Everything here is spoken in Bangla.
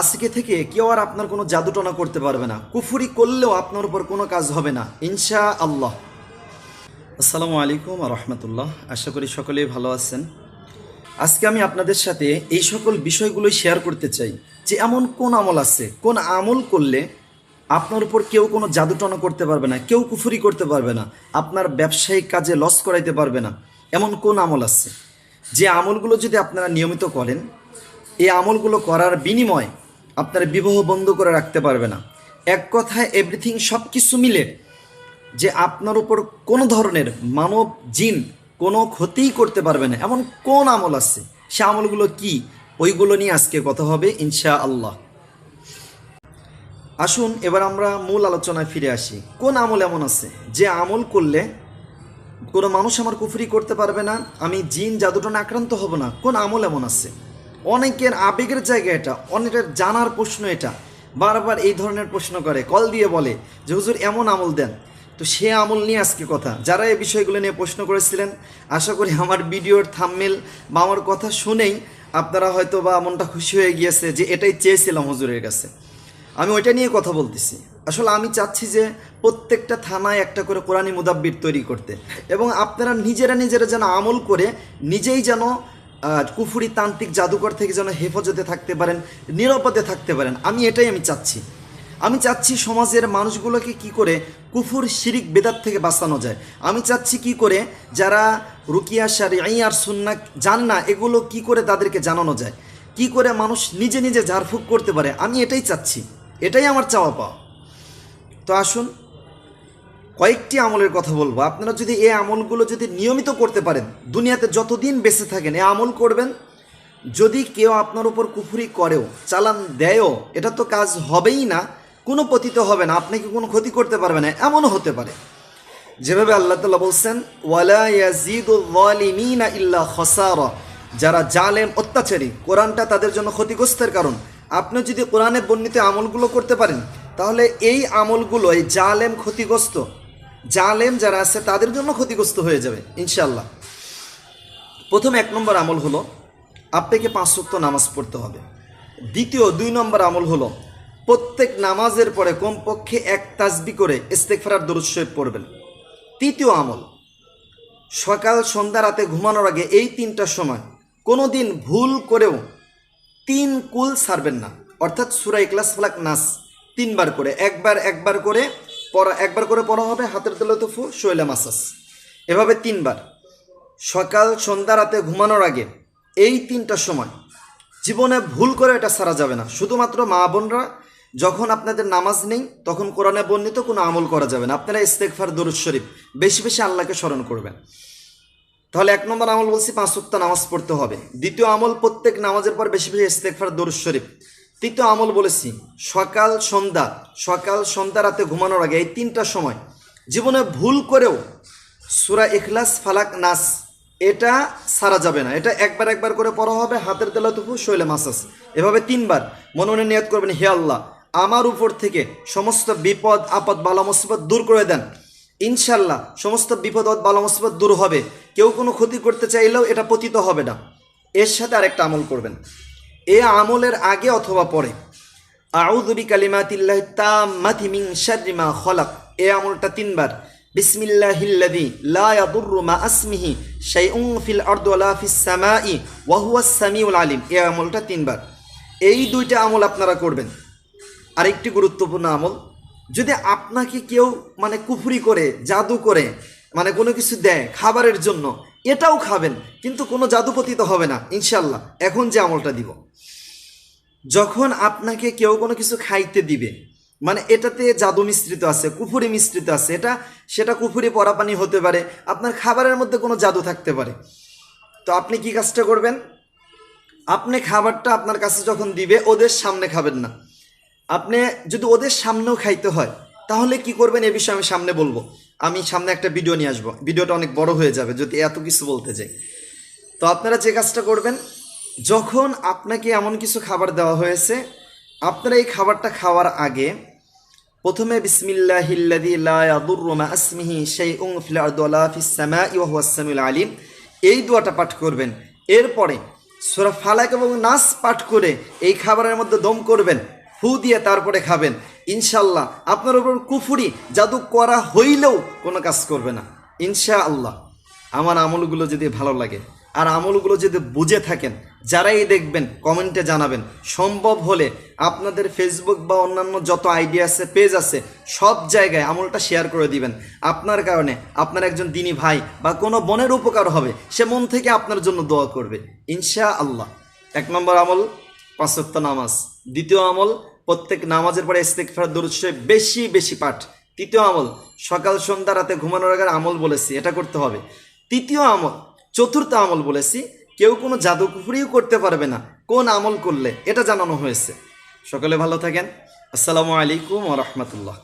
আজকে থেকে কেউ আর আপনার কোনো জাদুটনা করতে পারবে না। কুফুরি করলেও আপনার উপর কোনো কাজ হবে না। ইনশা আল্লাহ আসসালামু আলাইকুম রহমতুল্লাহ। আশা করি সকলেই ভালো আছেন। আজকে আমি আপনাদের সাথে এই সকল বিষয়গুলোই শেয়ার করতে চাই যে এমন কোন আমল আছে, কোন আমল করলে আপনার উপর কেউ কোনো জাদুটনা করতে পারবে না, কেউ কুফুরি করতে পারবে না, আপনার ব্যবসায়িক কাজে লস করাইতে পারবে না, এমন কোন আমল আছে? যে আমলগুলো যদি আপনারা নিয়মিত করেন, এই আমলগুলো করার বিনিময়ে আপনার বিবাহ বন্ধ করে রাখতে পারবে না। এক কথায় এভরিথিং সব কিছু মিলে যে আপনার উপর কোনো ধরনের মানব জিন কোনো ক্ষতিই করতে পারবে না। এমন কোন আমল আছে? সে আমলগুলো কি? ওইগুলো নিয়ে আজকে কথা হবে ইনশা আল্লাহ আসুন, এবার আমরা মূল আলোচনায় ফিরে আসি। কোন আমল এমন আছে? যে আমল করলে কোনো মানুষ আমার কুফরি করতে পারবে না, আমি জিন জাদুটনে আক্রান্ত হব না। কোন আমল এমন আছে? অনেকের আবেগের জায়গা এটা, অনেকের জানার প্রশ্ন এটা। বারবার এই ধরনের প্রশ্ন করে, কল দিয়ে বলে যে, হুজুর, এমন আমল দেন। তো সে আমল নিয়ে আজকে কথা। যারা এই বিষয়গুলো নিয়ে প্রশ্ন করেছিলেন, আশা করি আমার ভিডিওর থামমেল বা আমার কথা শুনেই আপনারা হয়তো বা মনটা খুশি হয়ে গিয়েছে যে, এটাই চেয়েছিলাম হুজুরের কাছে। আমি ওইটা নিয়ে কথা বলতেছি। আসলে আমি চাচ্ছি যে, প্রত্যেকটা থানায় একটা করে কোরআনী মুদাব্বির তৈরি করতে। এবং আপনারা নিজেরা নিজেরা যেন আমল করে নিজেই যেন কুফুরি তান্ত্রিক জাদুকর থেকে যেন হেফাজতে থাকতে পারেন, নিরাপদে থাকতে পারেন, আমি এটাই আমি চাচ্ছি। আমি চাচ্ছি সমাজের মানুষগুলোকে কি করে কুফুর শিরিক বেদাত থেকে বাঁচানো যায়। আমি চাচ্ছি কি করে যারা রুকিয়া সারি আই আর সুন্না জান না, এগুলো কি করে তাদেরকে জানানো যায়। কি করে মানুষ নিজে নিজে ঝাড়ফুঁক করতে পারে, আমি এটাই চাচ্ছি। এটাই আমার চাওয়া পাওয়া। তো আসুন কয়েকটি আমলের কথা বলব। আপনারা যদি এই আমলগুলো যদি নিয়মিত করতে পারেন, দুনিয়াতে যতদিন বেঁচে থাকেন, এই আমল করবেন, যদি কেউ আপনার উপর কুফুরি করেও, চালান দেয়ও, এটা তো কাজ হবেই না, কোনো পতিত হবে না আপনাকে কোনো ক্ষতি করতে পারবে না, এমনও হতে পারে। যেভাবে আল্লাহ তালা বলছেন, ওয়ালা ইল্লা খসারা। যারা জালেম, অত্যাচারী, কোরআনটা তাদের জন্য ক্ষতিগ্রস্তের কারণ। আপনি যদি কোরআনে বর্ণিত আমলগুলো করতে পারেন, তাহলে এই আমলগুলো এই জালেম ক্ষতিগ্রস্ত। জালেম যারা আছে, তাদের জন্য ক্ষতিগ্রস্ত হয়ে যাবে ইনশাল্লাহ প্রথম এক নম্বর আমল হলো, আপনাকে পাঁচ ওয়াক্ত নামাজ পড়তে হবে। দ্বিতীয়, দুই নম্বর আমল হলো, প্রত্যেক নামাজের পরে কমপক্ষে এক তাসবি করে ইস্তেকফারার দরুদ শরীফ পড়বেন। তৃতীয় আমল, সকাল, সন্ধ্যা, রাতে ঘুমানোর আগে এই তিনটার সময় কোনো দিন ভুল করেও তিন কুল ছাড়বেন না। অর্থাৎ সুরাই ক্লাস ফালাক নাস তিনবার করে, একবার একবার করে পড়া একবার করে পড়া হবে, হাতের তেলে তো ফু শৈলা মাসাস এভাবে তিনবার। সকাল, সন্ধ্যা, রাতে ঘুমানোর আগে এই তিনটা সময় জীবনে ভুল করে এটা সারা যাবে না। শুধুমাত্র মা বোনরা যখন আপনাদের নামাজ নেই, তখন কোরআনে বর্ণিত কোনো আমল করা যাবে না। আপনারা ইস্তেকফার দরুদ শরীফ বেশি বেশি আল্লাহকে স্মরণ করবেন। তাহলে এক নম্বর আমল বলছি, পাঁচ সপ্তাহ নামাজ পড়তে হবে। দ্বিতীয় আমল প্রত্যেক নামাজের পর বেশি বেশি ইস্তেকফার দরুদ শরীফ। তৃতীয় আমল বলেছি, সকাল, সন্ধ্যা সকাল, সন্ধ্যা, রাতে ঘুমানোর আগে এই তিনটা সময় জীবনে ভুল করেও সুরা ইখলাস, ফালাক, নাস, এটা সারা যাবে না। এটা একবার একবার করে পড়া হবে, হাতের তেলাতুফু শৈলে মাসাস এভাবে তিনবার মনে মনে নিয়ত করবেন, হে আল্লাহ, আমার উপর থেকে সমস্ত বিপদ, আপদ, বালা, মুসিবত দূর করে দেন। ইনশাল্লাহ সমস্ত বিপদ বালা, মুসিবত দূর হবে। কেউ কোনো ক্ষতি করতে চাইলেও এটা পতিত হবে না। এর সাথে আরেকটা আমল করবেন। এ আমলের আগে অথবা পরে। আউযুবি কালিমাতিল্লাহ তাম্মাতি মা খলাক। এ আমলটা তিনবার। বিসমিল্লাহিল্লাযী লা ইয়াদুররু মা আসমিহি শাইউন ফিল আরদি ওয়ালা ফিস সামাই ওয়া সামিউল আলিম। এ আমলটা তিনবার। এই দুইটা আমল আপনারা করবেন। আরেকটি গুরুত্বপূর্ণ আমল, যদি আপনাকে কেউ মানে কুফরি করে, জাদু করে মানে কোনো কিছু দেয় খাবারের জন্য, এটাও খাবেন, কিন্তু কোনো জাদুপতি তো হবে না ইনশাল্লাহ এখন যে আমলটা দিব। যখন আপনাকে কেউ কোনো কিছু খাইতে দিবে মানে এটাতে জাদু মিশ্রিত আছে, কুফুরি মিশ্রিত আছে, এটা, সেটা কুফুরি পরাপানি হতে পারে, আপনার খাবারের মধ্যে কোনো জাদু থাকতে পারে। তো আপনি কি কাজটা করবেন? আপনি খাবারটা আপনার কাছে যখন দিবে, ওদের সামনে খাবেন না। আপনি যদি ওদের সামনেও খাইতে হয়, তাহলে কি করবেন? এ বিষয়ে আমি সামনে বলব। আমি সামনে একটা ভিডিও নিয়ে আসব। ভিডিওটা অনেক বড় হয়ে যাবে যদি এত কিছু বলতে যাই। তো আপনারা যে কাজটা করবেন, যখন আপনাকে এমন কিছু খাবার দেওয়া হয়েছে, আপনারা এই খাবারটা খাওয়ার আগে প্রথমে আলিম। এই দোয়াটা পাঠ করবেন। এরপরে সুরা ফালাক এবং নাস পাঠ করে এই খাবারের মধ্যে দম করবেন, ফু দিয়ে তারপরে খাবেন। ইনশাল্লাহ আপনার উপর কুফুরি, জাদু করা হইলেও কোনো কাজ করবে না। ইনশা আল্লাহ আমার আমলগুলো যদি ভালো লাগে, আর আমলগুলো যদি বুঝে থাকেন, যারাই দেখবেন, কমেন্টে জানাবেন, সম্ভব হলে আপনাদের ফেসবুক বা অন্যান্য যত আইডিয়া আছে, পেজ আছে, সব জায়গায় আমলটা শেয়ার করে দিবেন। আপনার কারণে আপনার একজন দিনী ভাই বা কোনো বোনের উপকার হবে, সে মন থেকে আপনার জন্য দোয়া করবে। ইনশা আল্লাহ এক নম্বর আমল পাঁচত্ব নামাজ। দ্বিতীয় আমল প্রত্যেক নামাজের পরে ইস্তেকফার দরুদ শরীফ বেশি বেশি পাঠ। তৃতীয় আমল, সকাল, সন্ধ্যা, রাতে ঘুমানোর আগে আমল বলেছি, এটা করতে হবে। তৃতীয় আমল, চতুর্থ আমল বলেছি, কেউ কোনো জাদুকুফুরিও করতে পারবে না, কোন আমল করলে, এটা জানানো হয়েছে। সকলে ভালো থাকেন। আসসালামু আলাইকুম রহমতুল্লাহ।